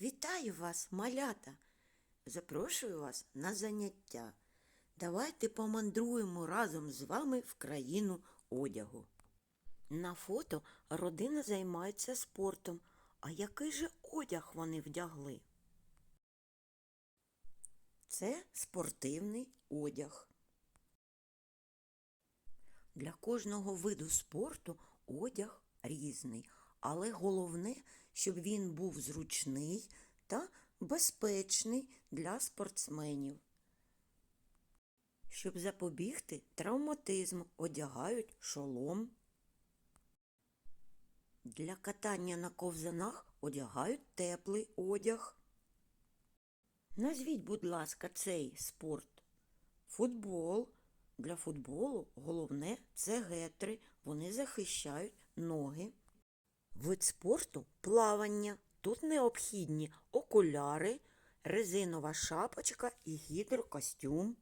Вітаю вас, малята! Запрошую вас на заняття. Давайте помандруємо разом з вами в країну одягу. На фото родина займається спортом. А який же одяг вони вдягли? Це спортивний одяг. Для кожного виду спорту одяг різний, але головне, щоб він був зручний та безпечний для спортсменів. Щоб запобігти травматизму, одягають шолом. Для катання на ковзанах одягають теплий одяг. Назвіть, будь ласка, цей спорт. Футбол. Для футболу головне це гетри, вони захищають ноги. Вид спорту плавання. Тут необхідні окуляри, резинова шапочка і гідрокостюм.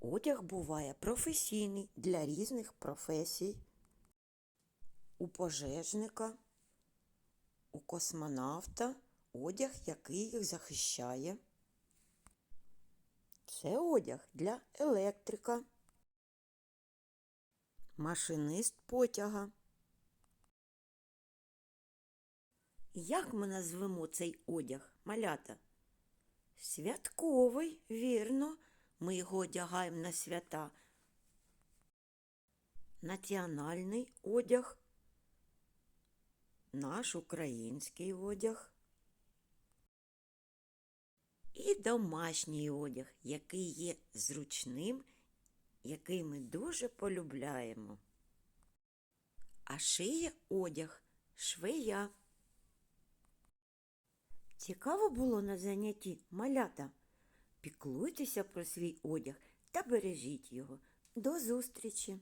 Одяг буває професійний для різних професій. У пожежника, у космонавта одяг, який їх захищає. Це одяг для електрика, машинист потяга. Як ми назвемо цей одяг, малята? Святковий, вірно, ми його одягаємо на свята. Національний одяг, наш український одяг. І домашній одяг, який є зручним, який ми дуже полюбляємо. А шиє одяг швея. Цікаво було на занятті малята. Піклуйтеся про свій одяг та бережіть його. До зустрічі!